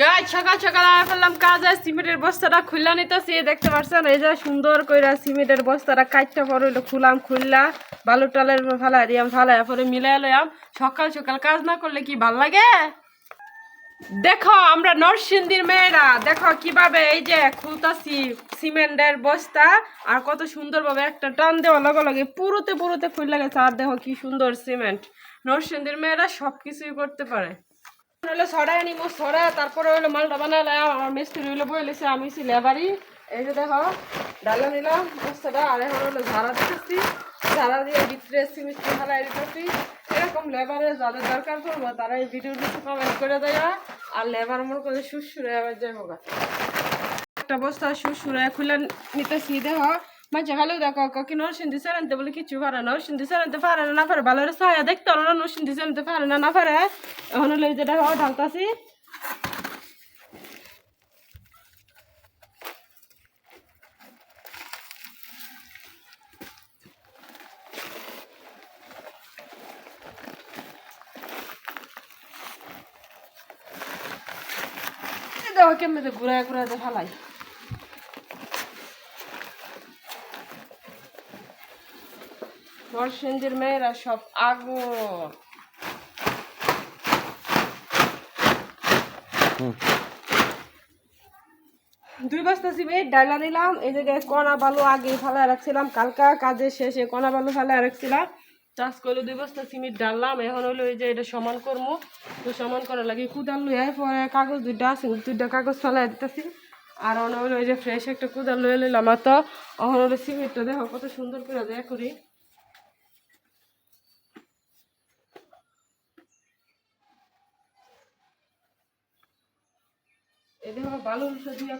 গাছ সকাল সকাল আয়া ফেললাম কাজে, সিমেন্টের বস্তাটা খুললা নিতেছি, দেখতে পাচ্ছেন এই যে সুন্দর কইরা সিমেন্টের বস্তাটা কাটটা হইল খুলাম, খুললা বালু টালের ফালাই দিয়াম ফালাই পরে মিলাই লইয়াম। সকাল সকাল কাজ না করলে কি ভালো লাগে? দেখো, আমরা নরসিংদীর মেয়েরা, দেখো কীভাবে এই যে খুলতাছি সিমেন্টের বস্তা, আর কত সুন্দরভাবে একটা টান দেওয়া লগে লগে পুরোতে পুরোতে খুললা গেছে, আর দেখো কি সুন্দর সিমেন্ট। নরসিংদীর মেয়েরা সব কিছুই করতে পারে। হলো সরাই নিবো সরা তারপরে হলো মালটা বানালাম আমার মিস্ত্রি হলো বলেছে আমি ছি লেবারি। এই যে দেখো, ডালা নিলাম, বস্তাটা, আর এখন হলো ঝাড়া দিতেছি। ঝাড়া দিয়ে ভিতরে সিমিস্ত্রি ফেলাই দিতেছি। এরকম লেবারে যাদের দরকার পড়ব, তারা এই ভিডিও কিছু কমেন্ট করে দেয়। আর লেবার মনে করে সুসুরে আবার যাই হোক। একটা বস্তা সুসুরে খুলে নিতেছি, দেখো। মাঝে খালেও দেখো কি নরসিংদী সেরানতে বলে কিছু পারে না নরসিংদী সেরানতে পারে না পারে। ভালো ছায়া দেখতে না নরসিংদী সেরানতে পারে না না পারে। এখন হলো এই যে দেখো ঢালতাছি। দেখো কেমনি ঘুরায় ঘুরায় ফালাই। নরসিংদীর মেয়েরা সব আগুন। দুই বস্তা সিমেন্ট, ডাইলা নিলাম। এই জায়গায় কণা বালু আগে ফেলায় রাখছিলাম, কালকা কাজের শেষে কণা বালু ফেলায় রাখছিলাম। চাষ করে দুই বস্তা সিমেন্ট ডাললাম। এখন হলো এই যে এটা সমান করব। তো সমান করার লাগে কুদাল লইয়া, পরে কাগজ দুইটা আছে, দুইটা কাগজ ফেলাই দিতেছি। আর অন্য হলো এই যে ফ্রেশ একটা কুদাল লইয়া লইলাম। আর তো এখন হলো সিমেন্টটা দেখো কত সুন্দর করে দেয়া করি।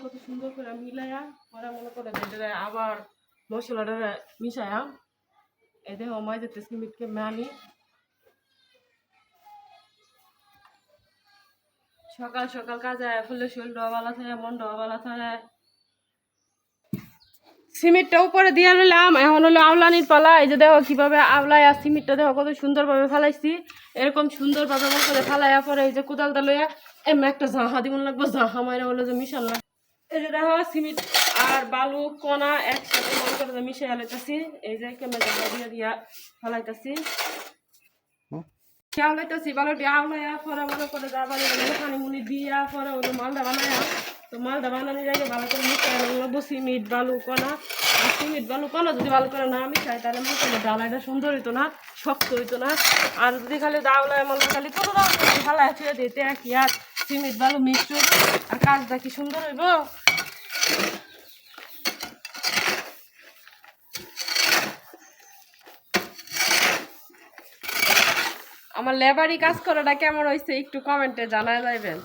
কত সুন্দর করে মিলায়া মনে করে আবার মিটকে মানি। সকাল সকাল কাজে ফুলে শরীর ডবালা থাকে, মন ডবালা থাকে। সিমেন্টটা উপরে দিয়ে নিলাম এখন হলো আওলানির পালা এই যে দেখো কীভাবে আওলাই আর সিমেন্টটা দেখো কত সুন্দরভাবে ফালাইছি। এরকম সুন্দরভাবে মন করে ফালাইয়া পরে এই যে কোদালটা লইয়া এমনি একটা জাহা দিব লাগবো জাহা মাইরা হলো যে মিশাল না এই যে দেখো সিমেন্ট আর বালু কণা একসাথে মন করে যে মিশাই লাইতেছি এই যে ক্যামেরা দিয়া দিয়া ফালাইতেছি। আওলাইতেছি বালুটি আওলাইয়া পরে মনে করে যা বাড়ি মুনি দিয়া পরে ওই মালটা বানায়া তো মালটা বানানোর আগে ভালো করে মিশাই লাগবো সিমেন্ট বালু কণা আর সিমেন্ট বালু কণা যদি ভালো করে না মিশাই তাহলে মনে করে ডালাইটা সুন্দর হইতো না, শক্ত হইতো না। আর যদি খালি দাওলায় মনে খালি দাও ফালাই ছুঁয়ে দিতে কি আর সিমেন্ট বালু মিক্সড হইব, আর কাজটা কি সুন্দর হইব? আমার লেবারি কাজ করাটা কেমন হয়েছে একটু কমেন্টে জানা যাইবেন।